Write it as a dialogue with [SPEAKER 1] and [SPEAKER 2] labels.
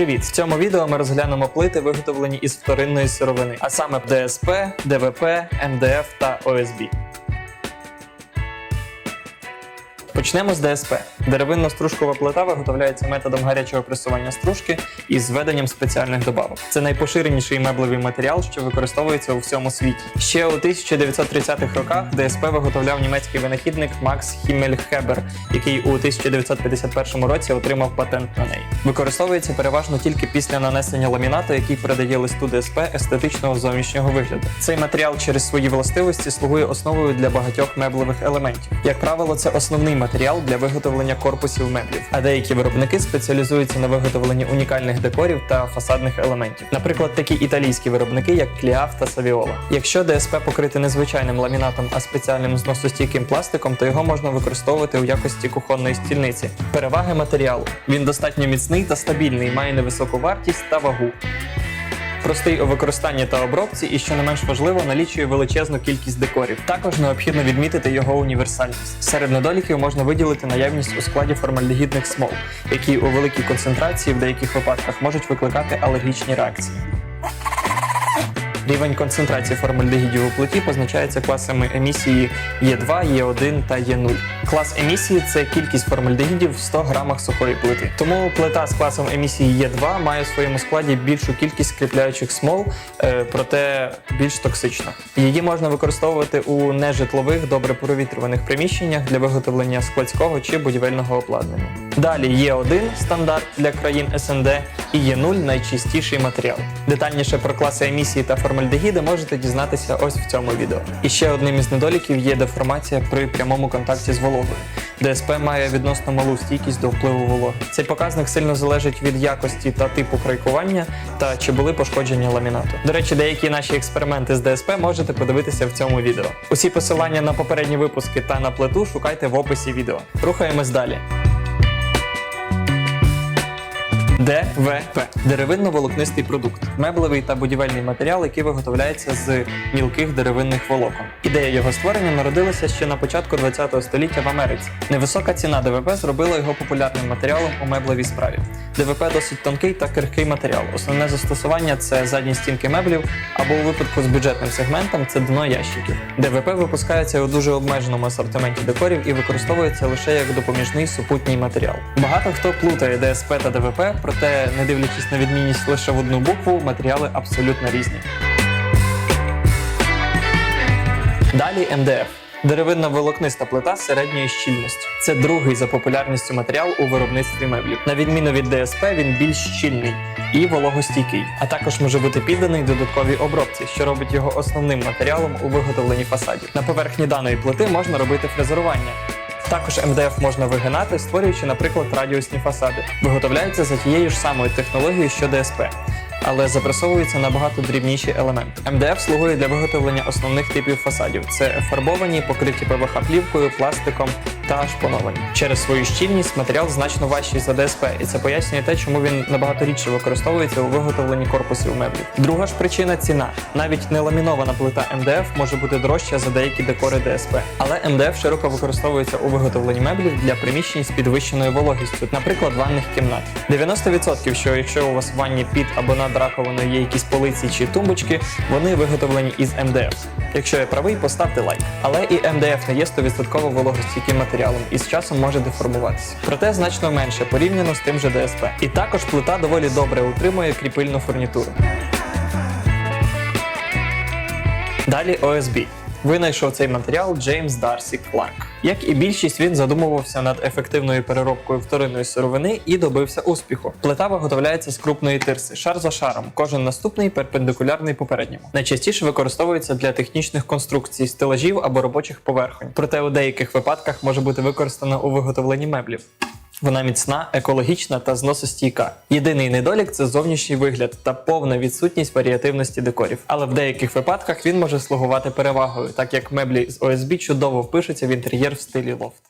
[SPEAKER 1] Привіт! В цьому відео ми розглянемо плити, виготовлені із вторинної сировини, а саме ДСП, ДВП, МДФ та ОСБ. Почнемо з ДСП. Деревинно-стружкова плита виготовляється методом гарячого пресування стружки із введенням спеціальних добавок. Це найпоширеніший меблевий матеріал, що використовується у всьому світі. Ще у 1930-х роках ДСП виготовляв німецький винахідник Макс Хіммельхебер, який у 1951 році отримав патент на неї. Використовується переважно тільки після нанесення ламінату, який передає листу ДСП естетичного зовнішнього вигляду. Цей матеріал через свої властивості слугує основою для багатьох меблевих елементів. Як правило, це основний матеріал для виготовлення корпусів меблів, а деякі виробники спеціалізуються на виготовленні унікальних декорів та фасадних елементів. Наприклад, такі італійські виробники, як Кліаф та Савіола. Якщо ДСП покрити не звичайним ламінатом, а спеціальним зносостійким пластиком, то його можна використовувати у якості кухонної стільниці. Переваги матеріалу: він достатньо міцний та стабільний, має невисоку вартість та вагу. Простий у використанні та обробці, і що не менш важливо, налічує величезну кількість декорів. Також необхідно відмітити його універсальність. Серед недоліків можна виділити наявність у складі формальдегідних смол, які у великій концентрації в деяких випадках можуть викликати алергічні реакції. Рівень концентрації формальдегідів у плиті позначається класами емісії Е2, Е1 та Е0. Клас емісії це кількість формальдегідів в 100 грамах сухої плити. Тому плита з класом емісії Е2 має в своєму складі більшу кількість скріпляючих смол, е, проте більш токсична. Її можна використовувати у нежитлових, добре провітрюваних приміщеннях для виготовлення складського чи будівельного обладнання. Далі Е1 стандарт для країн СНД і Е0 найчистіший матеріал. Детальніше про класи емісії та формальдегіди можете дізнатися ось в цьому відео. І ще одним із недоліків є деформація при прямому контакті з вологою. ДСП має відносно малу стійкість до впливу вологи. Цей показник сильно залежить від якості та типу крайкування та чи були пошкодження ламінату. До речі, деякі наші експерименти з ДСП можете подивитися в цьому відео. Усі посилання на попередні випуски та на плиту шукайте в описі відео. Рухаємось далі. ДВП деревинно-волокнистий продукт, меблевий та будівельний матеріал, який виготовляється з мілких деревинних волокон. Ідея його створення народилася ще на початку ХХ століття в Америці. Невисока ціна ДВП зробила його популярним матеріалом у меблевій справі. ДВП досить тонкий та крихкий матеріал. Основне застосування це задні стінки меблів, або у випадку з бюджетним сегментом це дно ящиків. ДВП випускається у дуже обмеженому асортименті декорів і використовується лише як допоміжний супутній матеріал. Багато хто плутає ДСП та ДВП, проте, не дивлячись на відмінність лише в одну букву, матеріали абсолютно різні. Далі МДФ. Деревинна волокниста плита середньої щільності. Це другий за популярністю матеріал у виробництві меблів. На відміну від ДСП, він більш щільний і вологостійкий, а також може бути підданий додатковій обробці, що робить його основним матеріалом у виготовленні фасадів. На поверхні даної плити можна робити фрезерування. Також МДФ можна вигинати, створюючи, наприклад, радіусні фасади. Виготовляються за тією ж самою технологією, що ДСП, але запресовуються набагато дрібніші елементи. МДФ слугує для виготовлення основних типів фасадів: це фарбовані, покриті ПВХ плівкою, пластиком та шпоновані. Через свою щільність матеріал значно важчий за ДСП, і це пояснює те, чому він набагато рідше використовується у виготовленні корпусів меблів. Друга ж причина ціна. Навіть не ламінована плита МДФ може бути дорожча за деякі декори ДСП. Але МДФ широко використовується у виготовленні меблів для приміщень з підвищеною вологістю, наприклад, ванних кімнат. 90% що якщо у вас в ванні під або над раковиною є якісь полиці чи тумбочки, вони виготовлені із МДФ. Якщо я правий, поставте лайк. Але і МДФ не є 100% вологостійким матеріалом і з часом може деформуватися. Проте значно менше порівняно з тим же ДСП. І також плита доволі добре утримує кріпильну фурнітуру. Далі ОСБ. Винайшов цей матеріал Джеймс Дарсі Кларк. Як і більшість, він задумувався над ефективною переробкою вторинної сировини і добився успіху. Плита виготовляється з крупної тирси, шар за шаром, кожен наступний перпендикулярний попередньому. Найчастіше використовується для технічних конструкцій, стелажів або робочих поверхонь. Проте у деяких випадках може бути використана у виготовленні меблів. Вона міцна, екологічна та зносостійка. Єдиний недолік це зовнішній вигляд та повна відсутність варіативності декорів. Але в деяких випадках він може слугувати перевагою, так як меблі з ОСБ чудово впишуться в інтер'єр в стилі лофт.